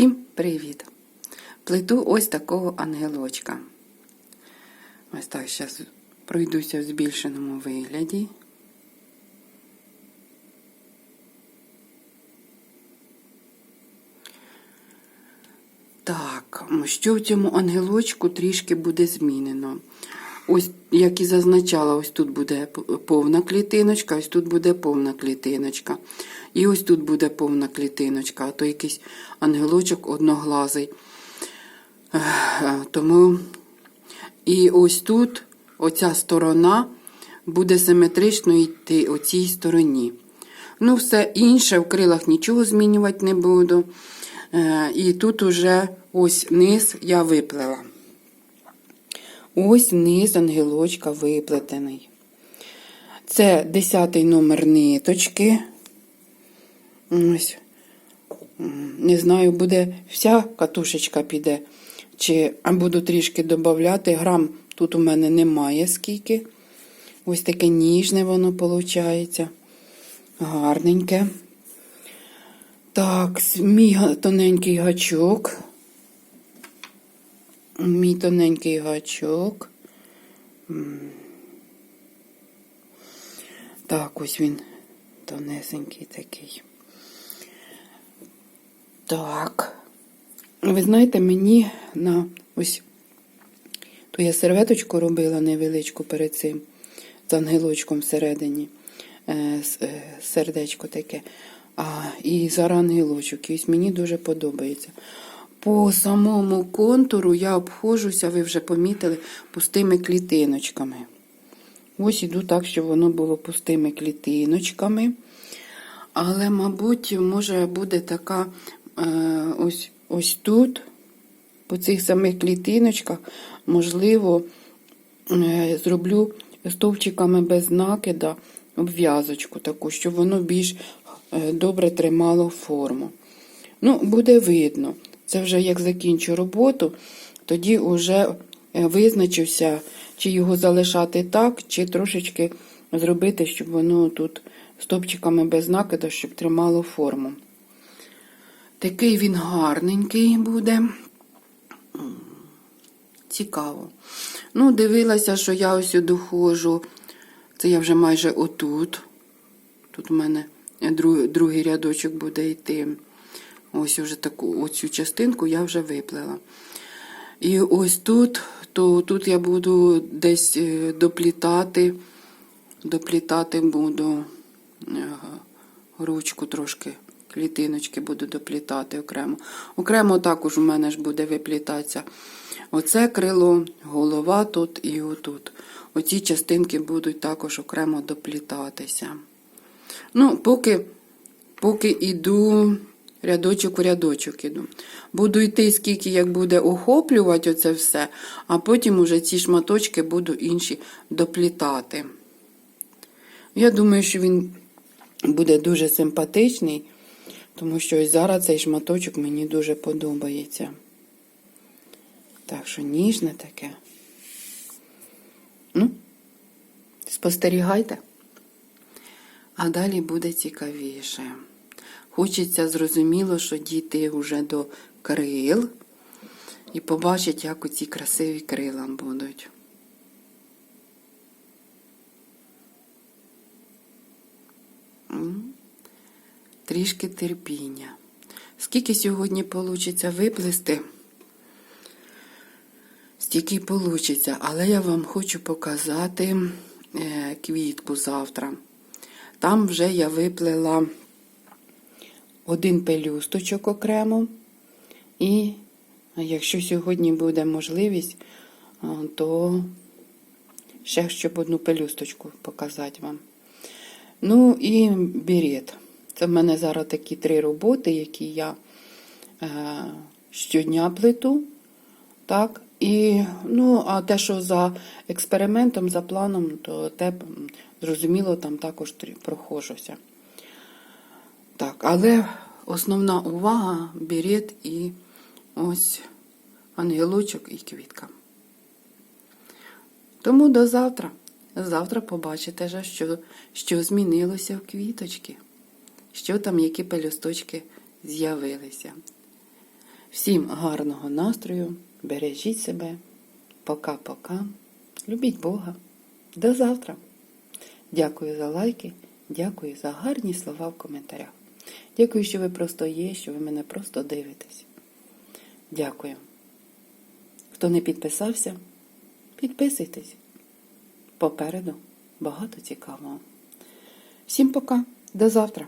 Всім привіт! Плету ось такого ангелочка. Ось так, зараз пройдуся в збільшеному вигляді. Так, що в цьому ангелочку трішки буде змінено. Ось, як і зазначала, ось тут буде повна клітиночка, ось тут буде повна клітиночка. І ось тут буде повна клітиночка, а то якийсь ангелочок одноглазий. Тому і ось тут оця сторона буде симетрично йти оцій стороні. Ну, все інше в крилах нічого змінювати не буду. Е, і тут уже ось низ я виплела. Ось низ ангелочка виплетений. Це 10 номер ниточки. Ось. Не знаю, буде вся катушечка піде. Чи буду трішки додати. Грам тут у мене немає скільки. Ось таке ніжне воно виходить. Гарненьке. Так, мій тоненький гачок. Мій тоненький гачок. Так, ось він тонесенький такий. Так. Ви знаєте, мені на ось то я серветочку робила невеличку перед цим, з ангелочком всередині. Е, сердечко таке. А, І зараз ангелочок. І ось мені дуже подобається. По самому контуру я обходжуся, ви вже помітили, пустими клітиночками. Ось іду так, щоб воно було пустими клітиночками. Але, мабуть, може буде така е, ось ось тут, по цих самих клітиночках, можливо, е, зроблю стовпчиками без накида обв'язочку таку, щоб воно більш е, добре тримало форму. Ну, буде видно. Це вже як закінчу роботу, тоді вже визначився, чи його залишати так, чи трошечки зробити, щоб воно тут стопчиками без накида, щоб тримало форму. Такий він гарненький буде. Цікаво. Ну, дивилася, що я ось доходжу. Це я вже майже отут. Тут у мене другий рядочок буде йти. Ось уже таку оцю частинку я вже виплела. І ось тут, то тут я буду десь е, доплітати, доплітати буду ручку трошки, клітиночки буду доплітати окремо. Окремо також у мене ж буде виплітатися оце крило, голова тут і отут. Оці частинки будуть також окремо доплітатися. Ну, поки, поки іду рядочок у рядочок іду. Буду йти, скільки як буде охоплювати оце все, а потім уже ці шматочки буду інші доплітати. Я думаю, що він буде дуже симпатичний, тому що ось зараз цей шматочок мені дуже подобається. Так що ніжне таке. Ну, спостерігайте. А далі буде цікавіше. Хочеться зрозуміло, що діти вже до крил і побачать, як оці красиві крила будуть. Трішки терпіння. Скільки сьогодні вийде виплести, стільки вийде, але я вам хочу показати е, квітку завтра. Там вже я виплела один пелюсточок окремо. І якщо сьогодні буде можливість, то ще щоб одну пелюсточку показати вам. Ну і берет. Це в мене зараз такі три роботи, які я е, щодня плету. Так, і, ну, а те, що за експериментом, за планом, то те, зрозуміло, там також прохожуся. Так, але основна увага берет і ось ангелочок і квітка. Тому до завтра. Завтра побачите, що, що змінилося в квіточки, що там, які пелюсточки з'явилися. Всім гарного настрою, бережіть себе. Пока-пока. Любіть Бога. До завтра. Дякую за лайки, дякую за гарні слова в коментарях. Дякую, що ви просто є, що ви мене просто дивитесь. Дякую. Хто не підписався, підписуйтесь. Попереду багато цікавого. Всім пока, до завтра.